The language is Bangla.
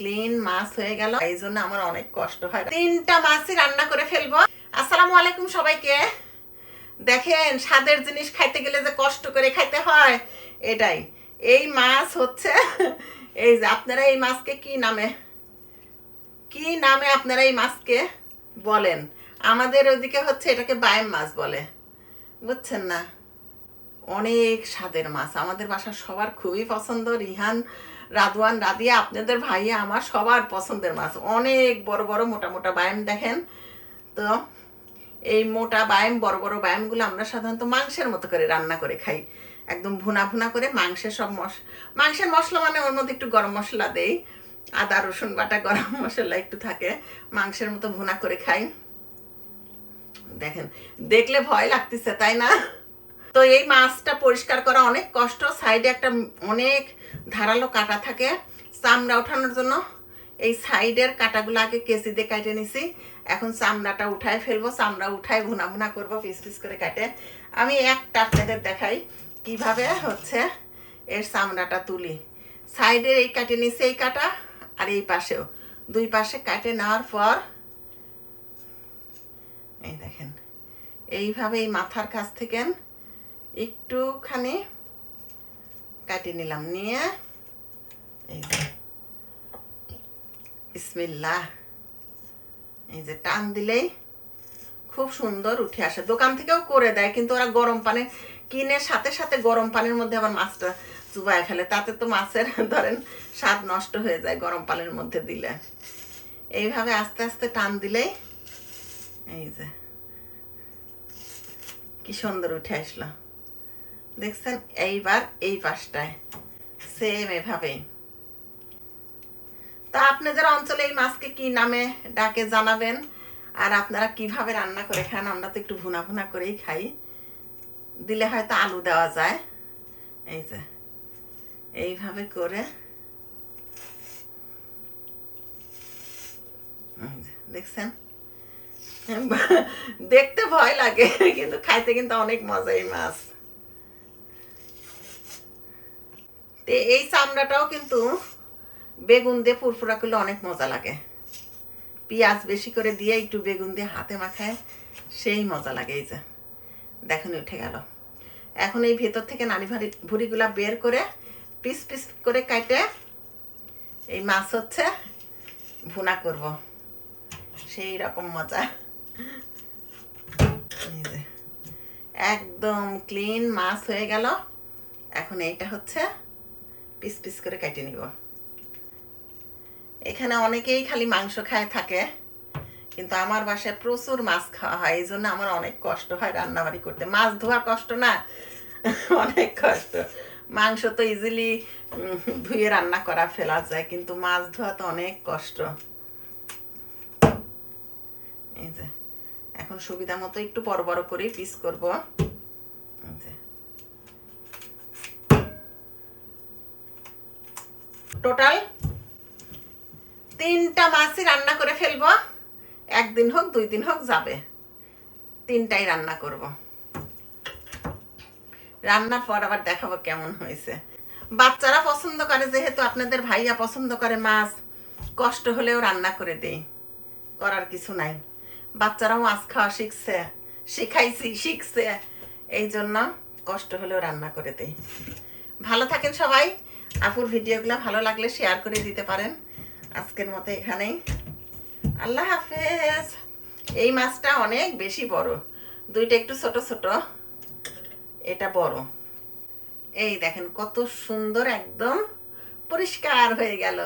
ক্লিন মাছ হয়ে গেল। এই জন্য আমার অনেক কষ্ট হয়। তিনটা মাছই রান্না করে ফেলব। আসসালামু আলাইকুম সবাইকে। দেখেন, স্বাদের জিনিস খাইতে গেলে যে কষ্ট করে খাইতে হয়, এটাই। এই মাছ হচ্ছে, এই যে আপনারা এই মাছকে কি নামে? কি নামে আপনারা এই মাছকে বলেন? আমাদের ওদিকে হচ্ছে এটাকে বায়েম মাছ বলে। বুঝছেন না? অনেক স্বাদের মাছ। আমাদের বাসার সবার খুবই পছন্দ। রিহান, রাদওয়ান, রাদিয়া, আপনাদের ভাইয়া, আমার সবার পছন্দের মাছ। অনেক বড় বড় মোটা মোটা বায়াম দেখেন। তো এই মোটা বায়াম, বড় বড় বায়ামগুলো আমরা সাধারণত মাংসের মতো করে রান্না করে খাই। একদম ভুনা ভুনা করে মাংসের সব মশ, মাংসের মশলা মানে ওর মধ্যে একটু গরম মশলা দেই। আদা, রসুন বাটা, গরম মশলা একটু থাকে। মাংসের মতো ভুনা করে খাই। দেখেন, দেখলে ভয় লাগতেছে, তাই না? তো এই মাছটা পরিষ্কার করা অনেক কষ্ট। সাইডে একটা অনেক ধারালো কাটা থাকে। চামড়া ওঠানোর জন্য এই সাইডের কাটাগুলো আগে কেসি দিয়ে কাটে নিছি। এখন চামড়াটা উঠায় ফেলব। চামড়া উঠায় ভুনা ভুনা করব পিস পিস করে কাটে। আমি একটা আপনাদের দেখাই কীভাবে হচ্ছে এর চামড়াটা তুলি। সাইডের এই কাটে নিছি এই কাটা আর এই পাশেও। দুই পাশে কাটে নেওয়ার পর এই দেখেন, এইভাবে এই মাথার কাছ থেকে একটুখানি কাটিয়ে নিলাম, নিয়ে এই যে, বিসমিল্লাহ, এই যে টান দিলেই খুব সুন্দর উঠে আসে। দোকান থেকেও করে দেয়, কিন্তু ওরা গরম পানি কিনে সাথে সাথে গরম পানির মধ্যে আবার মাছটা চুবায় ফেলে। তাতে তো মাছের, ধরেন, স্বাদ নষ্ট হয়ে যায় গরম পানির মধ্যে দিলে। এইভাবে আস্তে আস্তে টান দিলেই এই যে, কি সুন্দর উঠে আসলো। দেখছেন? এইবার, এই পাশটায়। সেম এভাবেই। তা আপনাদের অঞ্চলে এই মাছকে কি নামে ডাকে জানাবেন? আর আপনারা কীভাবে রান্না করে খান? আমরা তো একটু ভুনা ভুনা করেই খাই। দিলে হয়তো আলু দেওয়া যায়। এই যে, এইভাবে করে। দেখছেন? দেখতে ভয় লাগে, কিন্তু খাইতে কিন্তু অনেক মজা এই মাছ। তো এই চামড়াটাও কিন্তু বেগুন দিয়ে ফুরফুরা করলে অনেক মজা লাগে। পেঁয়াজ বেশি করে দিয়ে একটু বেগুন দিয়ে হাতে মাখায়, সেই মজা লাগে এই যে। দেখুন, উঠে গেল। এখন এই ভেতর থেকে নানি ভারি ভুড়িগুলা বের করে পিস পিস করে কাটে এই মাছ হচ্ছে ভুনা করব। সেই রকম মজা। একদম ক্লিন মাছ হয়ে গেল। এখন এইটা হচ্ছে পিস পিস করে কেটে নিব। এখানে অনেকেই খালি মাংস খায় থাকে, কিন্তু আমার বাসায় প্রচুর মাছ খাওয়া হয়, এই জন্য আমার অনেক কষ্ট হয় রান্নাবাড়ি করতে। মাছ ধোয়া কষ্ট না, অনেক কষ্ট। মাংস তো ইজিলি ধুয়ে রান্না করা ফেলা যায়, কিন্তু মাছ ধোয়া তো অনেক কষ্ট। এই যে, এখন সুবিধা মতো একটু বড় বড় করে পিস করব এই যে টোটাল তিনটা মাছই রান্না করে ফেলব। একদিন হোক, দুই দিন হোক, যাবে। তিনটাই রান্না করব। রান্নার পর আবার দেখাবো কেমন হয়েছে। বাচ্চারা পছন্দ করে, যেহেতু আপনাদের ভাইয়া পছন্দ করে মাছ, কষ্ট হলেও রান্না করে দেই। করার কিছু নাই। বাচ্চারাও মাছ খাওয়া শিখছে, শিখাইছি, শিখছে। এই জন্য কষ্ট হলেও রান্না করে দেই। ভালো থাকেন সবাই। আপুর ভিডিওগুলো ভালো লাগলে শেয়ার করে দিতে পারেন। আজকের মতো এখানেই। আল্লাহ হাফেজ। এই মাছটা অনেক বেশি বড়। দুইটা একটু ছোট ছোট। এটা বড়। এই দেখেন কত সুন্দর একদম পরিষ্কার হয়ে গেল।